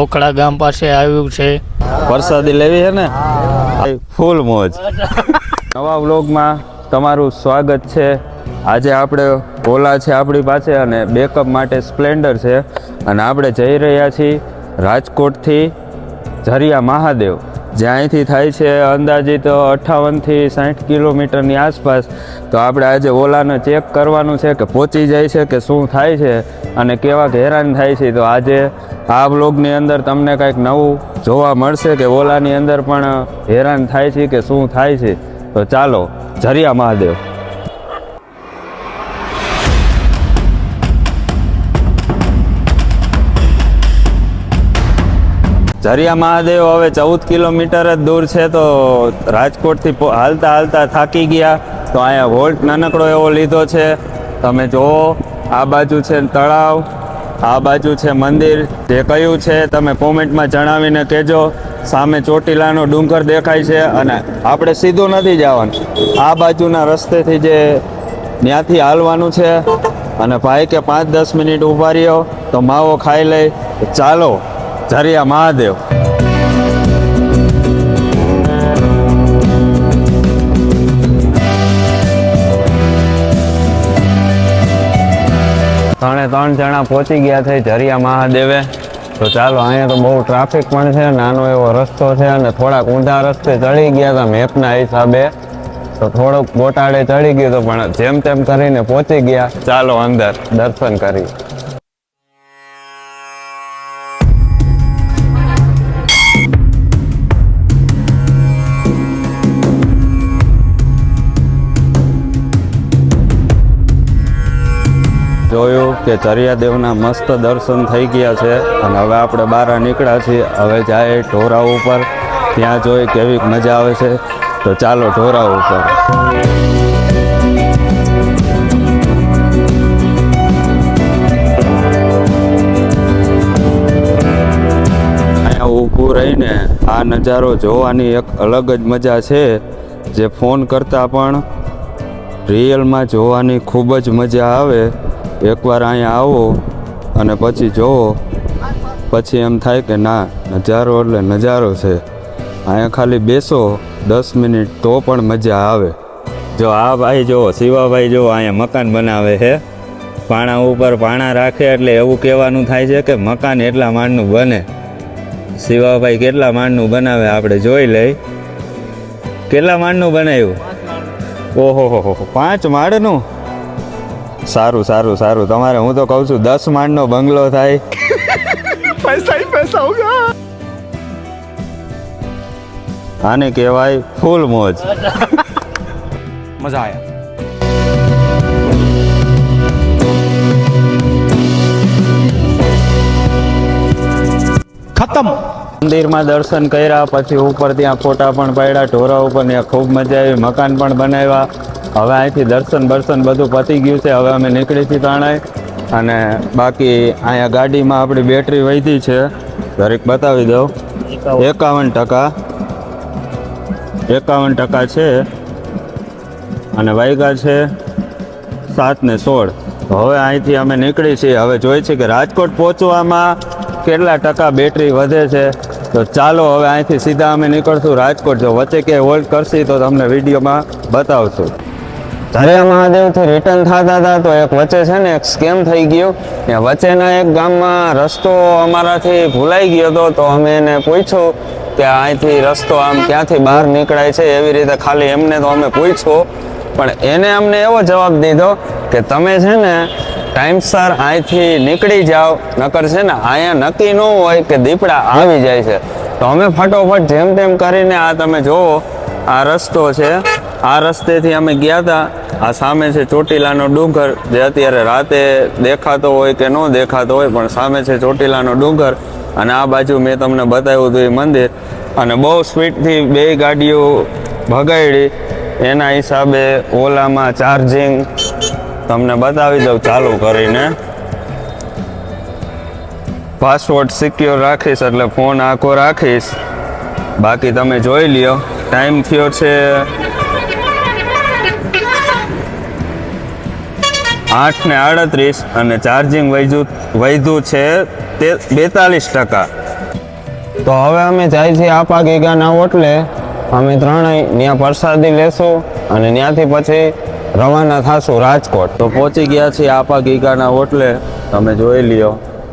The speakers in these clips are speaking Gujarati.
ઓખડા ગામ પાસે આવ્યું છે. વરસાદી લેવી છે ને? ફૂલ મોજ. નવા વ્લોગમાં તમારું સ્વાગત છે. આજે આપણે ઓલા છે આપણી પાસે અને બેકઅપ માટે સ્પ્લેન્ડર છે. અને આપણે જઈ રહ્યા છીએ રાજકોટથી ઝરિયા મહાદેવ જ્યાંથી અહીંથી થાય છે અંદાજિત અઠ્ઠાવનથી સાઠ કિલોમીટરની આસપાસ. તો આપણે આજે ઓલાને ચેક કરવાનું છે કે પહોંચી જાય છે કે શું થાય છે અને કેવા હેરાન થાય છે. તો આજે આ બ્લોગની અંદર તમને કંઈક નવું જોવા મળશે કે ઓલાની અંદર પણ હેરાન થાય છે કે શું થાય છે? તો ચાલો ઝરિયા મહાદેવ. ઝરિયા મહાદેવ, હવે ચૌદ કિલોમીટર જ દૂર છે તો રાજકોટથી હાલતા હાલતા થાકી ગયા. તો અહીંયા વોલ્ટ નાનકડો એવો લીધો છે. તમે જુઓ, આ બાજુ છે તળાવ. આ બાજુ છે મંદિર. જે કયું છે તમે કોમેન્ટમાં જણાવીને કહેજો. સામે ચોટીલાનો ડુંગર દેખાય છે અને આપણે સીધું નથી જવાનું. આ બાજુના રસ્તેથી જે ત્યાંથી હાલવાનું છે અને ભાઈ કે પાંચ દસ મિનિટ ઊભા રહ્યો તો માવો ખાઈ લઈ. ચાલો ઝરિયા મહાદેવ. ત્રણે જણા પહોંચી ગયા છે ઝરિયા મહાદેવે. તો ચાલો, અહીંયા તો બહુ ટ્રાફિક પણ છે, નાનો એવો રસ્તો છે અને થોડાક ઊંધા રસ્તે ચડી ગયા હતા મેપના હિસાબે. તો થોડોક ગોટાળે ચડી ગયું પણ જેમ તેમ કરીને પહોંચી ગયા. ચાલો અંદર દર્શન કરી. જોયું? કે ચરિયાદેવના મસ્ત દર્શન થઈ ગયા છે અને હવે આપણે બહાર નીકળ્યા છીએ. હવે જાય ઢોરા ઉપર. ત્યાં જોઈ કેવી મજા આવે છે. તો ચાલો ઢોરા ઉપર. ઊભું રહીને આ નજારો જોવાની એક અલગ જ મજા છે. જે ફોન કરતાં પણ રિયલમાં જોવાની ખૂબ જ મજા આવે. એકવાર અહીંયા આવો અને પછી જોવો. પછી એમ થાય કે ના, નજારો એટલે નજારો છે. અહીંયા ખાલી બેસો, દસ મિનિટ તો પણ મજા આવે. જો આ ભાઈ જુઓ શિવાભાઈ જુઓ અહીંયા મકાન બનાવે છે. પાણા ઉપર પાણા રાખે એટલે એવું કહેવાનું થાય છે કે મકાન એટલા માળનું બને. શિવાભાઈ કેટલા માળનું બનાવે આપણે જોઈ લઈ. કેટલા માળનું બનાવ્યું? ઓહો હો પાંચ માળનું? સારું સારું સારું. તમારે હું તો કહું છું દસ માંડનો બંગલો થાય. પૈસા પૈસા હોગા આને કહેવાય ફૂલ મોજ. મજા આયા. ખતમ. મંદિરમાં દર્શન કર્યા પછી ઉપર ત્યાં ફોટા પણ પાડ્યા ઢોરા ઉપર ત્યાં ખૂબ મજા આવી મકાન પણ બનાવ્યા. હવે અહીંથી દર્શન બર્શન બધું પતી ગયું છે. હવે અમે નીકળી છીએ તાણાય અને બાકી અહીંયા ગાડીમાં આપણી બેટરી વધી છે. દરેક બતાવી દઉં. એકાવન. ટકા. એકાવન ટકા છે. અને વાયગા છે સાત ને સોળ. હવે અહીંથી અમે નીકળી છીએ હવે જોઈએ છીએ કે રાજકોટ પહોંચવામાં કેટલા ટકા બેટરી વધે છે. તો ચાલો હવે અહીંથી સીધા અમે નીકળશું. રાજકોટ જો વચ્ચે ક્યાંય હોલ્ડ કરશી તો તમને વિડીયોમાં બતાવશું. ઝરિયા મહાદેવથી રિટર્ન થતા હતા તો એક વચ્ચે છે ને એક સ્કેમ થઈ ગયો. ને વચ્ચેના એક ગામમાં રસ્તો અમારાથી ભૂલાઈ ગયો હતો તો અમે એને પૂછ્યું કે અહીંથી રસ્તો આમ ક્યાંથી બહાર નીકળાય છે એવી રીતે ખાલી એમને તો અમે પૂછ્યું. પણ એને અમને એવો જવાબ દીધો કે તમે છે ને ટાઈમસર અહીંથી નીકળી જાઓ, નકર છે ને અહીંયા નક્કી ન હોય કે દીપડા આવી જાય છે. તો અમે ફટોફટ જેમ તેમ કરીને આ તમે જુઓ, આ રસ્તો છે આ રસ્તેથી અમે ગયા હતા આ સામે છે ચોટીલાનો ડુંગર જે અત્યારે રાતે દેખાતો હોય કે ન દેખાતો હોય, પણ સામે છે ચોટીલાનો ડુંગર. અને આ બાજુ મેં તમને બતાવ્યું હતું એ મંદિર. અને બહુ સ્પીડથી બે ગાડીઓ ભગાડી એના હિસાબે ઓલામાં ચાર્જિંગ તમને બતાવી દઉં ચાલુ કરીને. પાસવર્ડ સિક્યોર રાખીશ એટલે ફોન આખો રાખીશ. બાકી તમે જોઈ લ્યો. ટાઈમ થયો છે આઠ ને આડત્રીસ અને ચાર્જિંગ વધ્યું વધ્યું છે તે બેતાલીસ ટકા. તો હવે અમે જાય છીએ આપા ગીગાના ઓટલે. અમે ત્રણેય ત્યાં પ્રસાદી લેશું અને ત્યાંથી પછી રવાના થાશું રાજકોટ. તો પહોંચી ગયા છીએ આપા ગીગાના ઓટલે. તમે જોઈ લ્યો.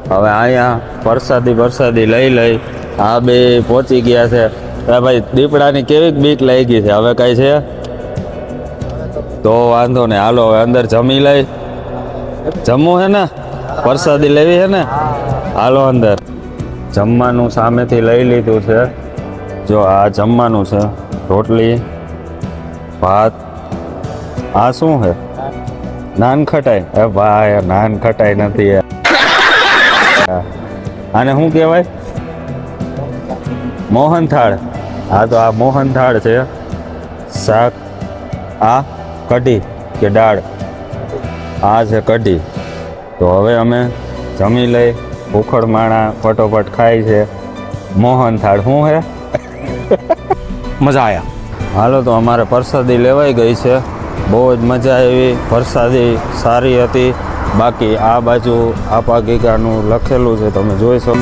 હવે અહીંયા પ્રસાદી પ્રસાદી લઈ લઈ આ બે પહોંચી ગયા છે. ભાઈ, દીપડાની કેવી બીક લાગી છે? હવે કઈ છે? તો વાંધો નહીં. હાલો, હવે અંદર જમી લઈ. જમવું હે ને? પ્રસાદી લેવી હે ને? હાલો અંદર. જમવાનું સામેથી લઈ લીધું છે. જો આ જમવાનું છે. રોટલી, ભાત. આ શું છે? નાન ખટાઈ એ ભાઈ નાન ખટાઈ નથી. આને શું કહેવાય? મોહનથાળ. હા તો આ મોહનથાળ છે. શાક, આ કઢી કે દાળ. આ છે કઢી. તો હવે અમે જમી લઈ ભૂખડ માણા ફટોફટ ખાય છે. મોહન થાળ શું હે? મજા આવ્યા હાલો તો અમારે પ્રસાદી લેવાઈ ગઈ છે. બહુ જ મજા આવી. પ્રસાદી સારી હતી. બાકી આ બાજુ આપા ગીગાનું લખેલું છે તમે જોઈ શકો.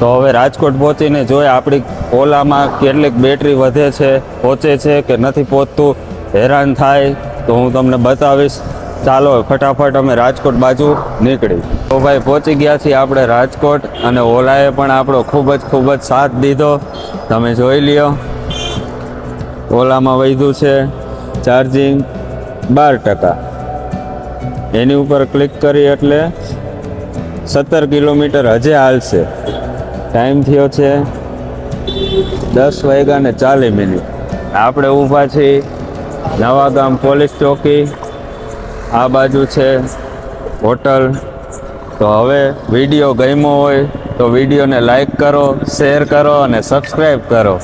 તો હવે રાજકોટ પહોંચીને જોઈએ આપણી ઓલામાં કેટલીક બેટરી વધે છે, પહોંચે છે કે નથી પહોંચતું, હેરાન થાય, તો હું તમને બતાવીશ. ચાલો ફટાફટ અમે રાજકોટ બાજુ નીકળી. તો ભાઈ, પહોંચી ગયા છીએ આપણે રાજકોટ અને ઓલાએ પણ આપણો ખૂબ જ ખૂબ જ સાથ દીધો. તમે જોઈ લ્યો. ઓલામાં વધ્યું છે ચાર્જિંગ બાર ટકા. એની ઉપર ક્લિક કરી એટલે સત્તર કિલોમીટર હજે હાલશે. ટાઈમ થયો છે દસ વાગ્યા ને ચાલીસ મિનિટ. આપણે ઊભા છીએ નવાગામ પોલીસ ચોકી. આ બાજુ છે હોટલ. તો હવે વીડિયો ગમ્યો હોય તો વિડીયોને લાઈક કરો, શેર કરો અને સબસ્ક્રાઈબ કરો.